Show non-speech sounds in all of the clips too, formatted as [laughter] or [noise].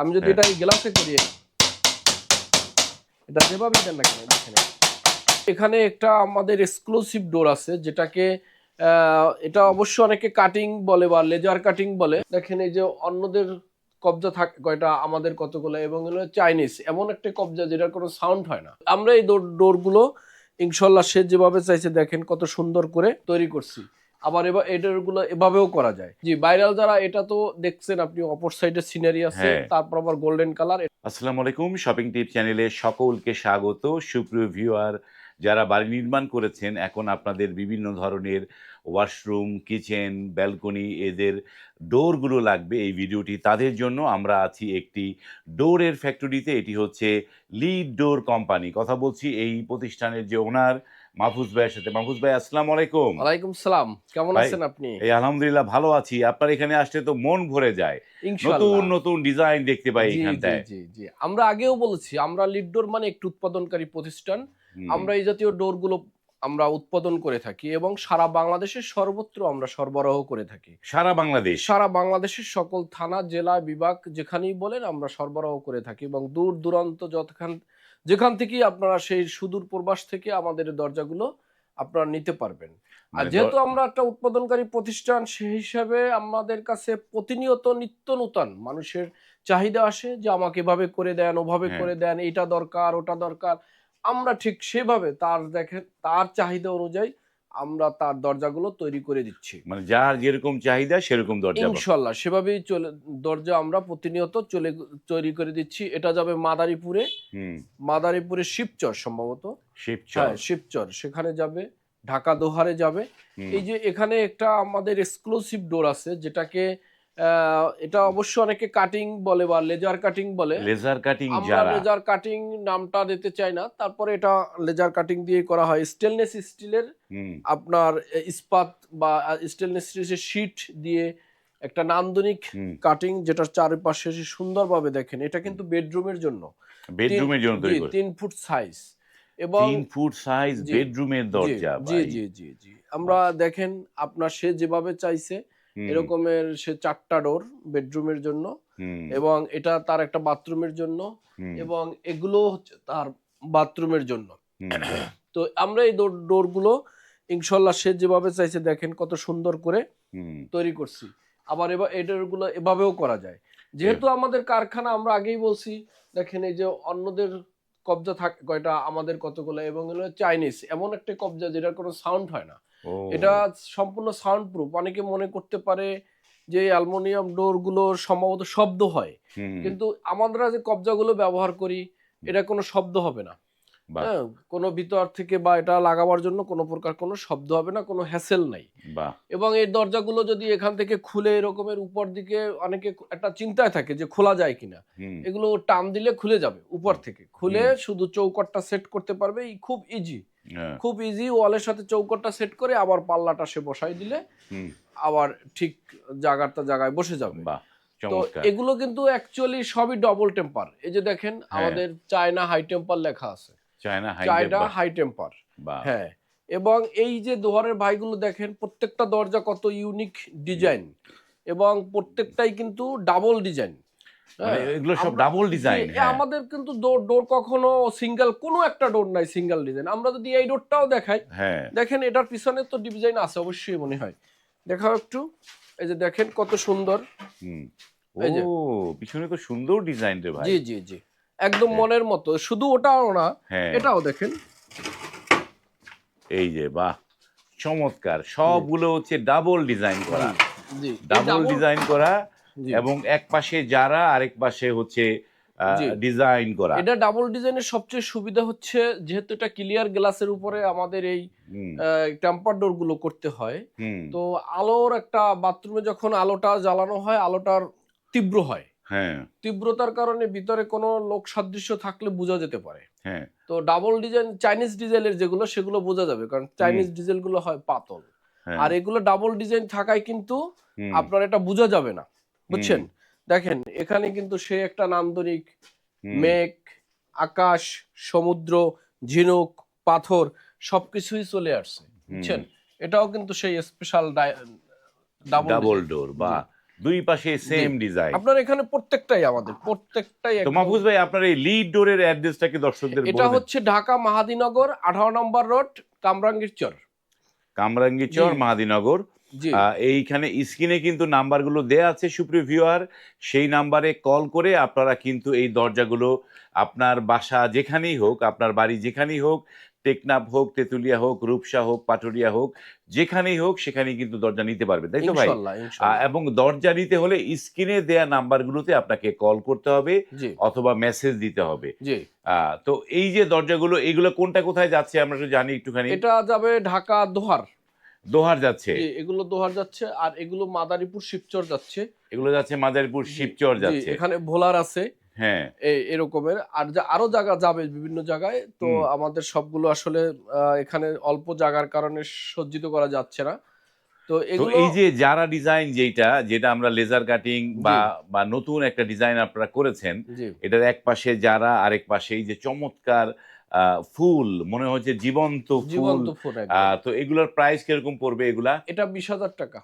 আমি যদি এটা এই গ্লাসে করি এটা যেভাবে দেন না কেন দেখেন। এখানে একটা আমাদের এক্সক্লুসিভ ডোর আছে যেটাকে এটা অবশ্য অনেকে কাটিং বলে বা লেজার কাটিং বলে। দেখেন এই যে অন্যদের কবজা থাকে কয়টা আমাদের কতগুলো এবং হলো চাইনিজ এমন একটা কবজা যেটার কোনো সাউন্ড হয় না। আমরা এই ডোরগুলো ইনশাল্লাহ সে যেভাবে চাইছে দেখেন কত সুন্দর করে তৈরি করছি। আবার এবার এটারগুলো এভাবেও করা যায়। জি ভাইরাল যারা এটা তো দেখছেন আপনি অপর সাইডে সিনারি আছে হ্যাঁ। তারপর আবার গোল্ডেন কালার আসসালামু আলাইকুম শপিং টিপ চ্যানেলে সকলকে স্বাগত। সুপ্রিয় ভিউয়ার যারা বাড়ি নির্মাণ করেছেন এখন আপনাদের বিভিন্ন ধরনের ওয়াশরুম কিচেন ব্যালকনি এদের ডোরগুলো লাগবে এই ভিডিওটি। তাদের জন্য আমরা আছি একটি ডোরের ফ্যাক্টরিতে এটি হচ্ছে লিড ডোর কোম্পানি কথা বলছি এই প্রতিষ্ঠানের যে ওনার মাহফুজ ভাইয়ের সাথে। মাহফুজ ভাই আসসালামু আলাইকুম। ওয়ালাইকুম সালাম। কেমন আছেন আপনি? এই আলহামদুলিল্লাহ ভালো আছি। আপনার এখানে আসলে তো মন ভরে যায়। নতুন নতুন ডিজাইন দেখতে পাই এখানটায়। জি জি। আমরা আগেও বলেছি আমরা লিডডোর মানে একটি উৎপাদনকারী প্রতিষ্ঠান। আমরা এই জাতীয় ডোরগুলো আমরা উৎপাদন করে থাকি এবং সারা বাংলাদেশের সর্বত্র আমরা সরবরাহ করে থাকি। সারা বাংলাদেশ? সারা বাংলাদেশের সকল থানা জেলা বিভাগ যেখানেই বলেন আমরা সরবরাহ করে থাকি এবং দূর দূরান্ত যতখান যেখান থেকে আপনারা সেই সুদূর প্রবাস থেকে আমাদের দরজাগুলো আপনারা নিতে পারবেন আর মানে যেহেতু আমরা একটা উৎপাদনকারী প্রতিষ্ঠান সেই হিসাবে আমাদের কাছে প্রতিনিয়ত নিত্য নূতন মানুষের চাহিদা আসে যে আমাকে এভাবে করে দেন ওভাবে হ্যাঁ। করে দেন এটা দরকার ওটা দরকার আমরা ঠিক সেভাবে তার দেখেন তার চাহিদা অনুযায়ী আমরা তার দরজাগুলো তৈরি করে দিচ্ছি। মানে যার যেরকম চাহিদা সেরকম দরজা। ইনশাল্লাহ সেভাবেই চলে দরজা আমরা প্রতিনিয়ত চলে তৈরি করে দিচ্ছি। এটা যাবে মাদারীপুরে। হুম। মাদারীপুরে শিবচর সম্ভবত। শিবচর। হ্যাঁ শিবচর। সেখানে যাবে ঢাকা দোহারে যাবে। এই যে এখানে একটা আমাদের এক্সক্লুসিভ ডোর আছে যেটাকে এটা অবশ্য অনেকে কাটিং বলে বা লেজার কাটিং বলে। লেজার কাটিং আমরা যারা লেজার কাটিং নামটা দিতে চাই না। তারপরে এটা লেজার কাটিং দিয়ে করা হয়। স্টেনলেস স্টিলের আপনার ইস্পাত বা স্টেনলেস স্টিলের শিট দিয়ে একটা নান্দনিক কাটিং যেটার চারপাশে সুন্দরভাবে দেখেন। এটা কিন্তু বেডরুমের জন্য। বেডরুমের জন্য তিন ফুট সাইজ এবং তিন ফুট সাইজ বেডরুমের দরজা জি ভাই। জি জি জি। আমরা দেখেন আপনার সে যেভাবে চাইছে এরকমের সে চারটা ডোর বেডরুমের জন্য এবং এটা তার একটা বাথরুমের জন্য এবং এগুলো হচ্ছে তার বাথরুমের জন্য। [clears throat] তো আমরা এই ডোরগুলো ইনশাল্লাহ সে যেভাবে চাইছে দেখেন কত সুন্দর করে তৈরি করছি। আবার এবার এটারগুলো এভাবেও করা যায়। যেহেতু আমাদের কারখানা আমরা আগেই বলছি দেখেন এই যে অন্যদের কবজা থাকে কয়টা আমাদের কতগুলো এবং চাইনিজ এমন একটা কবজা যেটার কোনো সাউন্ড হয় না। এটা সম্পূর্ণ সাউন্ড প্রুফ অনেকে মনে করতে পারে যে অ্যালুমিনিয়াম ডোরগুলো সম্ভবত শব্দ হয়। কিন্তু আমরা যে কবজাগুলো ব্যবহার করি এটা কোনো শব্দ হবে না। হ্যাঁ কোনো ভিতর থেকে বা এটা লাগাবার জন্য কোনো প্রকার কোনো শব্দ হবে না কোনো হ্যাসেল নাই। এবং এই দরজাগুলো যদি এখান থেকে খুলে এরকমের উপর দিকে অনেকে একটা চিন্তায় থাকে যে খোলা যায় কিনা এগুলো টান দিলে খুলে যাবে উপর থেকে। খুলে শুধু চৌকটটা সেট করতে পারবে খুব ইজি হ্যাঁ, খুব ইজি ওয়ালের সাথে চৌকটটা সেট করে আবার পাল্লাটা সে বসাই দিলে আবার ঠিক জায়গাটা জায়গায় বসে যাবে। তো এগুলো কিন্তু অ্যাকচুয়ালি সবই ডবল টেম্পার এই যে দেখেন হ্যাঁ। আমাদের চায়না হাই টেম্পার লেখা আছে। চায়না হাই টেম্পার হ্যাঁ। এবং এই যে দোহারের ভাইগুলো দেখেন প্রত্যেকটা দরজা কত ইউনিক ডিজাইন এবং প্রত্যেকটাই কিন্তু ডাবল ডিজাইন মানে এগুলো সব ডাবল ডিজাইন আমাদের কিন্তু ডোর ডোর কখনো সিঙ্গেল কোনো একটা ডোর নাই সিঙ্গেল ডিজাইন আমরা যদি এই ডোরটাও দেখাই হ্যাঁ। দেখেন এটার পিছনে তো ডিজাইন আছে অবশ্যই মনে হয়। দেখাও একটু। এই যে দেখেন কত সুন্দর। হুম। ও পিছনে তো সুন্দর ডিজাইন রে ভাই। জি জি জি। একদম মনের মতো শুধু ওটাও না হ্যাঁ। এটাও দেখেন। এই যে বাহ চমৎকার সবগুলো হচ্ছে ডাবল ডিজাইন করা। ডাবল ডিজাইন করা এবং এক পাশে যারা আরেক পাশে হচ্ছে ডিজাইন করা। এটা ডাবল ডিজাইনের সবচেয়ে সুবিধা হচ্ছে যেহেতু এটা ক্লিয়ার গ্লাসের উপরে আমাদের এই টেম্পার ডোরগুলো করতে হয় তো আলোর একটা বাথরুমে যখন আলোটা জ্বালানো হয় আলোটার তীব্র হয়। হ্যাঁ। তীব্রতার কারণে ভিতরে কোনো লোক সাদৃশ্য থাকলে বোঝা যেতে পারে। হ্যাঁ। তো ডাবল ডিজাইন চাইনিজ ডিজেলের যেগুলো সেগুলো বোঝা যাবে কারণ চাইনিজ ডিজেলগুলো হয় পাতল। হ্যাঁ, আর এগুলো ডাবল ডিজাইন থাকায় কিন্তু আপনার এটা বোঝা যাবে না। বুঝছেন? দেখেন এখানে কিন্তু সে একটা নান্দনিক মেঘ আকাশ সমুদ্র ঝিনুক পাথর সবকিছুই চলে আসছে। বুঝছেন? এটাও কিন্তু সেই স্পেশাল ডাবল ডাবল ডোর বা দুই পাশে সেম ডিজাইন আপনার এখানে প্রত্যেকটাই আমাদের প্রত্যেকটাই তো মাহফুজ ভাই আপনার এই লিড ডোরের অ্যাড্রেসটা কি দর্শকদের এটা হচ্ছে ঢাকা মাহাদিনগর নম্বর রোড কামরাঙ্গীর চর। মাহাদিনগর। এইখানে স্ক্রিনে কিন্তু নাম্বারগুলো দেয়া আছে সুপ্রিয় ভিউয়ার সেই নাম্বারে কল করে আপনারা কিন্তু এই দরজাগুলো আপনার বাসা যেখানেই হোক আপনার বাড়ি যেখানেই হোক টেকনাফ হোক তেতুলিয়া হোক রূপসা হোক পাটুরিয়া হোক যেখানেই হোক সেখানেই কিন্তু দরজা নিতে পারবেন তাই তো ভাই? এবং দরজা নিতে হলে স্ক্রিনে দেয়া নাম্বারগুলোতে আপনাকে কল করতে হবে অথবা মেসেজ দিতে হবে। তো এই যে দরজাগুলো এইগুলো কোনটা কোথায় যাচ্ছে আমরা একটু জানি একটুখানি। এটা যাবে ঢাকা দোহার। দোহার যাচ্ছে? এগুলো দোহার যাচ্ছে আর এগুলো মাদারীপুর শিবচর যাচ্ছে। এগুলো যাচ্ছে মাদারীপুর শিবচর যাচ্ছে। এখানে ভোলার আছে। হ্যাঁ। এরকমের। আর আরও জায়গা যাবে বিভিন্ন জায়গায়। তো আমাদের সবগুলো আসলে এখানে অল্প জায়গার কারণে সজ্জিত করা যাচ্ছে না। তো এই যে যারা ডিজাইন যেটা যেটা আমরা লেজার কাটিং বা বা নতুন একটা ডিজাইন আপনারা করেছেন এটার এক পাশে যারা আরেক পাশে এই যে চমৎকার ফুল মনে হচ্ছে জীবন্ত ফুল। জীবন্ত ফোন আহ, তো এগুলোর প্রাইস কীরকম পড়বে এগুলা? এটা বিশ হাজার টাকা।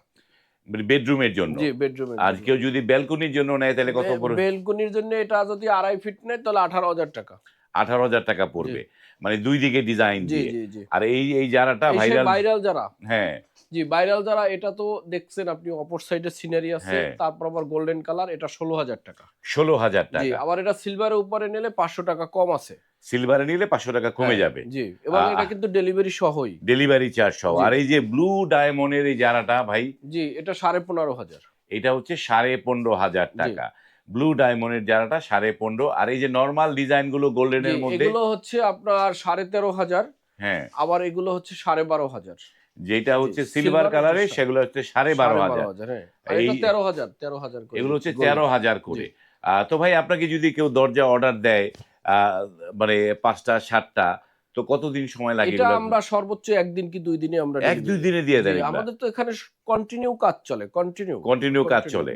বেডরুমের জন্য। জি বেডরুমের আর কেউ যদি ব্যালকনির জন্য নেয় তাহলে কত পড়বে? ব্যালকনির জন্য এটা যদি আড়াই ফিট নেয় তাহলে আঠারো হাজার টাকা। আঠারো হাজার টাকা পড়বে। মানে দুই দিকে ডিজাইন দিয়ে। আর এই এই যারাটা ভাইরাল ভাইরাল যারা। হ্যাঁ। জি ভাইরাল যারা এটা তো দেখছেন আপনি অপর সাইডে সিনারি আছে হ্যাঁ। তারপর আবার গোল্ডেন কালার এটা ষোলো হাজার টাকা। ষোলো হাজার টাকা। আবার এটা সিলভারের উপরে নিলে পাঁচশো টাকা কম আছে। সিলভারে নিলে পাঁচশো টাকা কমে হ্যাঁ, যাবে। জি এবং এটা কিন্তু ডেলিভারি সহই। ডেলিভারি চার্জ সহ। আর এই যে ব্লু ডায়মন্ডের এই জারাটা ভাই জি এটা সাড়ে পনেরো হাজার। এটা হচ্ছে সাড়ে পনেরো হাজার টাকা। ব্লু ডায়মন্ডের জারাটা সাড়ে পনেরো। আর এই যে নর্মাল ডিজাইনগুলো গোল্ডেনের মধ্যে এগুলো হচ্ছে আপনার সাড়ে তেরো হাজার। হ্যাঁ। আবার এগুলো হচ্ছে সাড়ে বারো হাজার। যেটা হচ্ছে সিলভার কালারে সেগুলো হচ্ছে সাড়ে বারো হাজার। হ্যাঁ। তেরো হাজার তেরো হাজার করে। এগুলো হচ্ছে তেরো হাজার করে। তো ভাই আপনাকে যদি কেউ দরজা অর্ডার দেয় আহ, মানে পাঁচটা সাতটা তো কতদিন সময় লাগে এটা আমরা সর্বোচ্চ একদিন কি দুই দিনে আমরা এক দুই দিনে দিয়ে দেয় আমাদের তো এখানে কন্টিনিউ কাজ চলে কন্টিনিউ কন্টিনিউ কাজ চলে।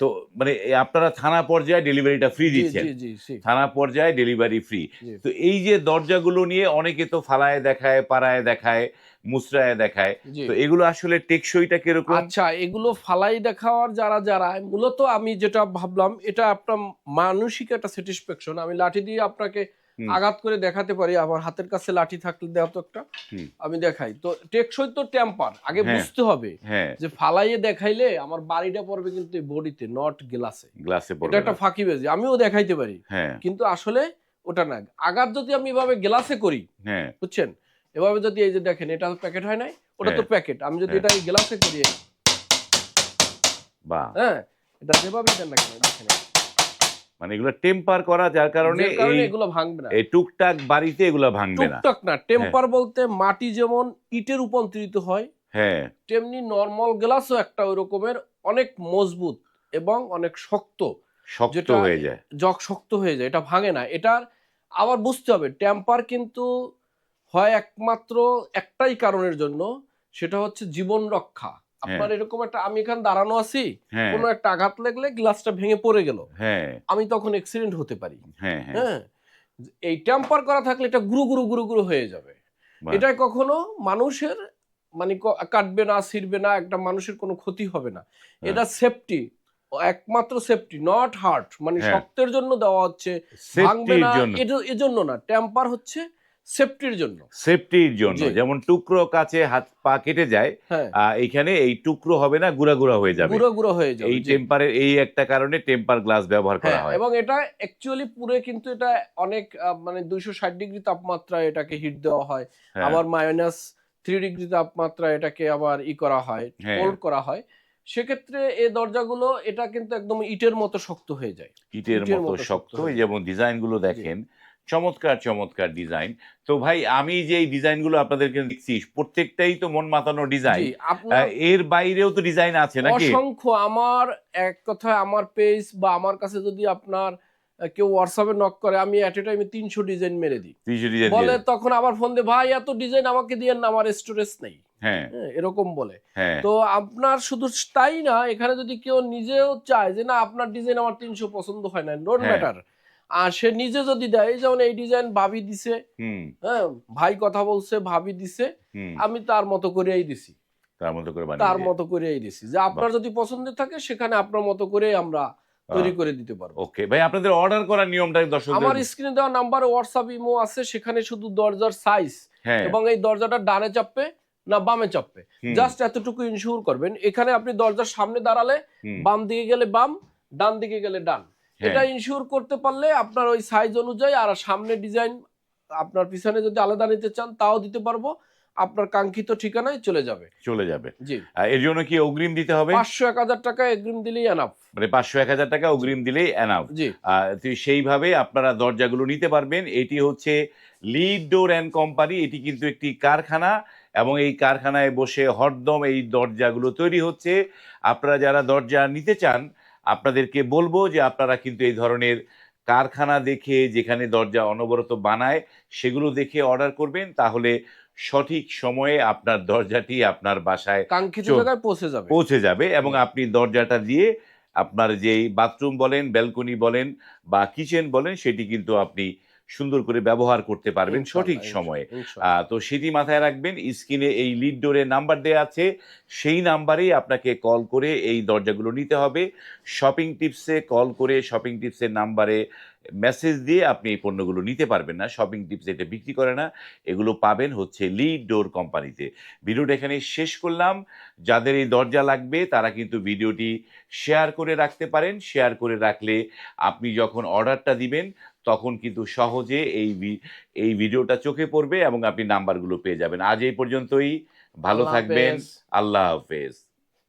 তো মানে আপনারা থানা পর্যায়ে ডেলিভারিটা ফ্রি দিচ্ছেন। থানা পর্যায়ে ডেলিভারি ফ্রি তো এই যে দরজাগুলো নিয়ে অনেকে তো ফালায় দেখায় পাড়ায় দেখায় মুসরায় দেখায় তো এগুলো আসলে টেকসইটা কীরকম? আচ্ছা এগুলো ফালাই দেখাওয়ার যারা যারা মূলত আমি যেটা ভাবলাম এটা আপনার মানসিক একটা স্যাটিসফ্যাকশন আমি লাঠি দিয়ে আপনাকে। আঘাত করে দেখাতে পারি আমার হাতের কাছে লাঠি থাকলে দেওয়া তো একটা আমি দেখাই। তো টেকসই তো টেম্পার আগে হ্যাঁ। বুঝতে হবে হ্যাঁ। যে ফালাইয়ে দেখাইলে আমার বাড়িটা পড়বে কিন্তু বডিতে নট গ্লাসে গ্লাসে পড়বে এটা একটা না। ফাঁকিবাজি আমিও দেখাইতে পারি। হ্যাঁ। কিন্তু আসলে ওটা না আঘাত যদি আমি এভাবে গ্লাসে করি বুঝছেন? এভাবে যদি এই যে দেখেন এটা প্যাকেট হয় নাই? ওটা তো। প্যাকেট আমি যদি। এটা এই গ্লাসে করি হ্যাঁ এটা যেভাবে দেন না কেন দেখেন। মানে এগুলো টেম্পার করা যার কারণে এগুলো ভাঙবে না। এই টুকটাক বাড়িতে এগুলো ভাঙবে না। টুকটাক না টেম্পার বলতে মাটি যেমন ইটে রূপান্তরিত হয় হ্যাঁ। তেমনি নর্মাল গ্লাসও একটা ওই রকমের অনেক মজবুত এবং অনেক শক্ত শক্ত হয়ে যায়। জগ শক্ত হয়ে যায় এটা ভাঙে না। এটার আবার বুঝতে হবে টেম্পার কিন্তু হয় একমাত্র একটাই কারণের জন্য সেটা হচ্ছে জীবন রক্ষা। আপনার এরকম একটা আমি এখানে দাঁড়ানো আছি হ্যাঁ। কোনো একটা আঘাত লাগলে গ্লাসটা ভেঙে পড়ে গেল। হ্যাঁ। আমি তখন অ্যাক্সিডেন্ট হতে পারি। হ্যাঁ হ্যাঁ। হ্যাঁ। এই টেম্পার করা থাকলে এটা গুরু গুরু গুরু গুরু হয়ে যাবে। এটা কখনো মানুষের মানে কাটবে না ছিড়বে না একটা মানুষের কোনো ক্ষতি হবে না। হ্যাঁ। এটা সেফটি একমাত্র সেফটি নট হার্ট মানে হ্যাঁ। শক্তের জন্য দেওয়া হচ্ছে ভাঙবে না এজন্য না। টেম্পার হচ্ছে সেফটির জন্য। সেফটির জন্য। যেমন টুকরো কাছে হাত পা কেটে যায় হ্যাঁ। এইখানে এই টুকরো হবে না গুড়া গুড়া হয়ে যাবে। গুঁড়ো গুঁড়ো হয়ে যাবে এই। টেম্পারের এই একটা কারণে টেম্পার গ্লাস ব্যবহার করা হ্যাঁ হয়। এবং এটা অ্যাকচুয়ালি পুরো কিন্তু এটা অনেক মানে দুইশো ষাট ডিগ্রি তাপমাত্রায় এটাকে হিট দেওয়া হয়। হ্যাঁ, আবার মাইনাস থ্রি ডিগ্রি তাপমাত্রা এটাকে আবার ই করা হয়। কোল্ড করা হয়। সেক্ষেত্রে এই দরজাগুলো এটা কিন্তু একদম ইটের মতো শক্ত হয়ে যায়। ইটের মতো শক্ত হয়ে যেমন ডিজাইনগুলো দেখেন চমৎকার চমৎকার ডিজাইন তো ভাই আমি যে এই ডিজাইনগুলো আপনাদেরকে দেখছি প্রত্যেকটাই তো মন মাতানো ডিজাইন এর বাইরেও তো ডিজাইন আছে নাকি? অসংখ্য। আমার এক কথায় আমার পেজ বা আমার কাছে যদি আপনার কেউ হোয়াটসঅ্যাপে নক করে আমি এট এ টাইমে তিনশো ডিজাইন মেরে দিই। বলে তখন আবার ফোন দিয়ে ভাই এত ডিজাইন আমাকে দিয়ে না আমার স্টোরেজ নেই। হ্যাঁ। হ্যাঁ, এরকম বলে। হ্যাঁ। তো আপনার শুধু তাই না এখানে যদি কেউ নিজেও চায় যে না আপনার ডিজাইন আমার তিনশো পছন্দ হয় না ডোন্ট। ম্যাটার আর সে নিজে যদি দেয় যেমন এই ডিজাইন ভাবি দিছে হ্যাঁ ভাই কথা বলছে ভাবি দিছে আমি তার মতো করেই দিছি। তার মতো করে তার মতো করেই দিছি। যে আপনার যদি পছন্দের থাকে সেখানে আপনার মতো করে আমরা তৈরি করে দিতে পারব। ওকে। ভাই আপনাদের অর্ডার করার নিয়মটা দর্শক আমার স্ক্রিনে দেওয়া নাম্বার হোয়াটসঅ্যাপ ইমো আছে সেখানে শুধু দরজার সাইজ হ্যাঁ। এবং এই দরজাটা ডানে চাপবে না বামে চাপবে। জাস্ট এতটুকু ইনশিওর করবেন। এখানে আপনি দরজার সামনে দাঁড়ালে বাম দিকে গেলে বাম ডান দিকে গেলে ডান। এটা ইনশিওর করতে পারলে আপনার ওই সাইজ অনুযায়ী আর সামনে ডিজাইন আপনার পিছনে যদি আলাদা নিতে চান তাও দিতে পারব। আপনার কাঙ্ক্ষিত ঠিকানায় চলে যাবে। চলে যাবে। জি। এর জন্য কি অগ্রিম দিতে হবে? পাঁচশো এক হাজার টাকা এগ্রিম দিলেই এনাফ মানে পাঁচশো এক হাজার টাকা অগ্রিম দিলেই এনাফ জি। সেইভাবে আপনারা দরজাগুলো নিতে পারবেন। এটি হচ্ছে লিড ডোর অ্যান্ড কোম্পানি এটি কিন্তু একটি কারখানা এবং এই কারখানায় বসে হরদম এই দরজাগুলো তৈরি হচ্ছে। আপনারা যারা দরজা নিতে চান আপনাদেরকে বলব যে আপনারা কিন্তু এই ধরনের কারখানা দেখে যেখানে দরজা অনবরত বানায় সেগুলো দেখে অর্ডার করবেন তাহলে সঠিক সময়ে আপনার দরজাটি আপনার বাসায় কাঙ্ক্ষিত জায়গায় পৌঁছে যাবে। পৌঁছে যাবে এবং আপনি দরজাটা দিয়ে আপনার যেই বাথরুম বলেন ব্যালকনি বলেন বা কিচেন বলেন সেটি কিন্তু আপনি সুন্দর করে ব্যবহার করতে পারবেন সঠিক সময়ে। তো সেটি মাথায় রাখবেন স্ক্রিনে এই লিড ডোরের নাম্বার দেওয়া আছে সেই নাম্বারেই আপনাকে কল করে এই দরজাগুলো নিতে হবে। শপিং টিপসে কল করে শপিং টিপসের নাম্বারে মেসেজ দিয়ে আপনি এই পণ্যগুলো নিতে পারবেন না। শপিং টিপস এটা বিক্রি করে না এগুলো পাবেন হচ্ছে লিড ডোর কোম্পানিতে ভিডিওটা এখানে শেষ করলাম। যাদের এই দরজা লাগবে তারা কিন্তু ভিডিওটি শেয়ার করে রাখতে পারেন। শেয়ার করে রাখলে আপনি যখন অর্ডারটা দিবেন তখন কিন্তু সহজে এই এই ভিডিওটা চোখে পড়বে এবং আপনি নাম্বারগুলো পেয়ে যাবেন। আজ এই পর্যন্তই। ভালো থাকবেন। আল্লাহ হাফেজ।